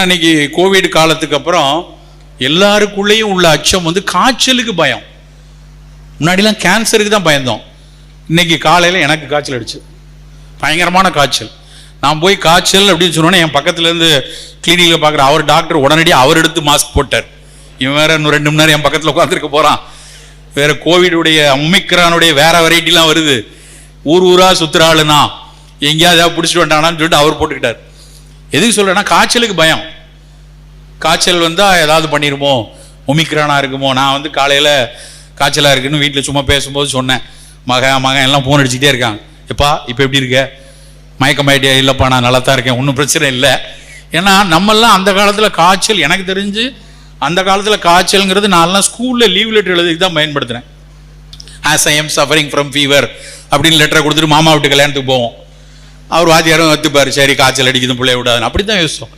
அன்னைக்கு கோவிட் காலத்துக்கு அப்புறம் எல்லாருக்குள்ளேயும் உள்ள அச்சம் வந்து காய்ச்சலுக்கு பயம். முன்னாடிலாம் கேன்சருக்கு தான் பயந்தோம். இன்னைக்கு காலையில் எனக்கு காய்ச்சல் அடிச்சு. பயங்கரமான காய்ச்சல். நான் போய் காய்ச்சல் அப்படின்னு சொன்னோன்னே என் பக்கத்துலேருந்து கிளினிக்கில் பார்க்குற அவர் டாக்டர் உடனடியாக அவர் எடுத்து மாஸ்க் போட்டார். இவன் வேற இன்னும் ரெண்டு மணி நேரம் என் பக்கத்தில் உட்காந்துருக்க போகிறான் வேற கோவிடுடைய ஒமிக்ரானுடைய வேற வெரைட்டிலாம் வருது. ஊர் ஊராக சுற்றுறாளுனா ஆளுனா எங்கேயாவது பிடிச்சிட்டு வந்துட்டானான்னு சொல்லிட்டு அவர் போட்டுக்கிட்டார். எதுக்கு சொல்றேன்னா காய்ச்சலுக்கு பயம். காய்ச்சல் வந்தா ஏதாவது பண்ணிருமோ ஒமிக்ரானா இருக்குமோ? நான் வந்து காலையில காய்ச்சலா இருக்குன்னு வீட்டில் சும்மா பேசும்போது சொன்னேன். மகன் மகன் எல்லாம் ஃபோன் அடிச்சுக்கிட்டே இருக்காங்க. எப்பா இப்போ எப்படி இருக்க? மயக்கமாயிட்டியா? இல்லைப்பா நான் நல்லா தான் இருக்கேன். ஒன்றும் பிரச்சனை இல்லை. ஏன்னா நம்மெல்லாம் அந்த காலத்தில் காய்ச்சல் எனக்கு தெரிஞ்சு அந்த காலத்தில் காய்ச்சல்ங்கிறது நான்லாம் ஸ்கூலில் லீவ் லெட்டர் எழுதுக்கு தான் பயன்படுத்துகிறேன் as I am suffering from fever அப்படின்னு லெட்டரை கொடுத்துட்டு மாமா வீட்டு கல்யாணத்துக்கு போவோம். அவர் வாத்தியாரும் வத்துப்பார் சரி காய்ச்சல் அடிக்குது பிள்ளைய விடாதுன்னு. அப்படி தான் யோசிச்சோம்.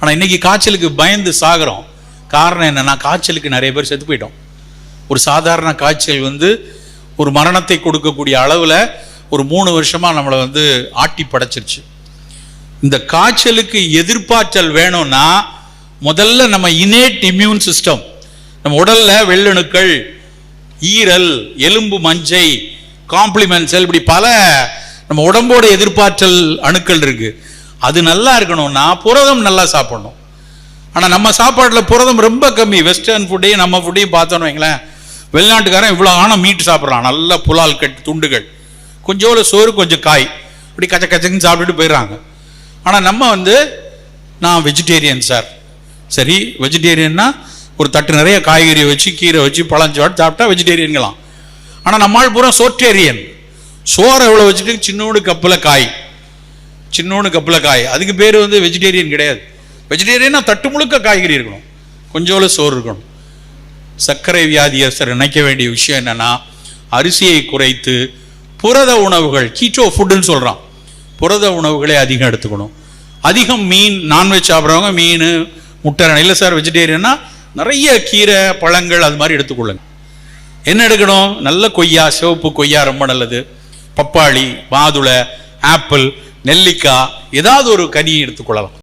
ஆனால் இன்னைக்கு காய்ச்சலுக்கு பயந்து சாகிறோம். காரணம் என்னென்னா காய்ச்சலுக்கு நிறைய பேர் செத்து போயிட்டோம். ஒரு சாதாரண காய்ச்சல் வந்து ஒரு மரணத்தை கொடுக்கக்கூடிய அளவில் ஒரு மூணு வருஷமாக நம்மளை வந்து ஆட்டி படைச்சிருச்சு. இந்த காய்ச்சலுக்கு எதிர்ப்பாற்றல் வேணும்னா முதல்ல நம்ம இனேட் இம்யூன் சிஸ்டம் நம்ம உடலில் வெள்ளணுக்கள் ஈரல் எலும்பு மஞ்சை காம்ப்ளிமெண்ட் செல் இப்படி பல நம்ம உடம்போட எதிர்பார்த்தல் அணுக்கள் இருக்கு. அது நல்லா இருக்கணும்னா புரதம் நல்லா சாப்பிடணும். ஆனால் நம்ம சாப்பாட்டில் புரதம் ரொம்ப கம்மி. வெஸ்டர்ன் ஃபுட்டையும் நம்ம ஃபுட்டையும் பார்த்தோன்னு வைங்களேன் வெளிநாட்டுக்காரன் இவ்வளோ ஆனால் மீட் சாப்பிட்றான் நல்ல புலால் கட்டு துண்டுகள். கொஞ்சோட சோறு கொஞ்சம் காய். இப்படி கச்ச கச்சக்குன்னு சாப்பிட்டுட்டு போயிடுறாங்க. ஆனால் நம்ம வந்து நான் வெஜிடேரியன் சார் சரி வெஜிடேரியன்னா ஒரு தட்டு நிறைய காய்கறி வச்சு கீரை வச்சு பழஞ்சோட்டு சாப்பிட்டா வெஜிடேரியன்களாம் ஆனால் நம்மால் பூரா சோட்டேரியன் சோறை எவ்வளோ வச்சுட்டு சின்னோடு கப்பில் காய் சின்னோடு கப்பில் காய் அதுக்கு பேர் வந்து வெஜிடேரியன் கிடையாது. வெஜிடேரியனா தட்டு முழுக்க காய்கறி இருக்கணும். கொஞ்சோல சோறு இருக்கணும். சர்க்கரை வியாதியஸ்தர் நினைக்க வேண்டிய விஷயம் என்னன்னா அரிசியை குறைத்து புரத உணவுகள் கீட்டோ ஃபுட்டுன்னு சொல்கிறான் புரத உணவுகளை அதிகம் எடுத்துக்கணும். அதிகம் மீன் நான்வெஜ் சாப்பிட்றவங்க மீன் முட்டை இல்லை சார் வெஜிடேரியன்னா நிறைய கீரை பழங்கள் அது மாதிரி எடுத்துக்கொள்ளுங்க. என்ன எடுக்கணும்? நல்ல கொய்யா சிவப்பு கொய்யா ரொம்ப நல்லது. பப்பாளி மாதுளை ஆப்பிள் நெல்லிக்காய் ஏதாவது ஒரு கனியை எடுத்துக்கொள்ளலாம்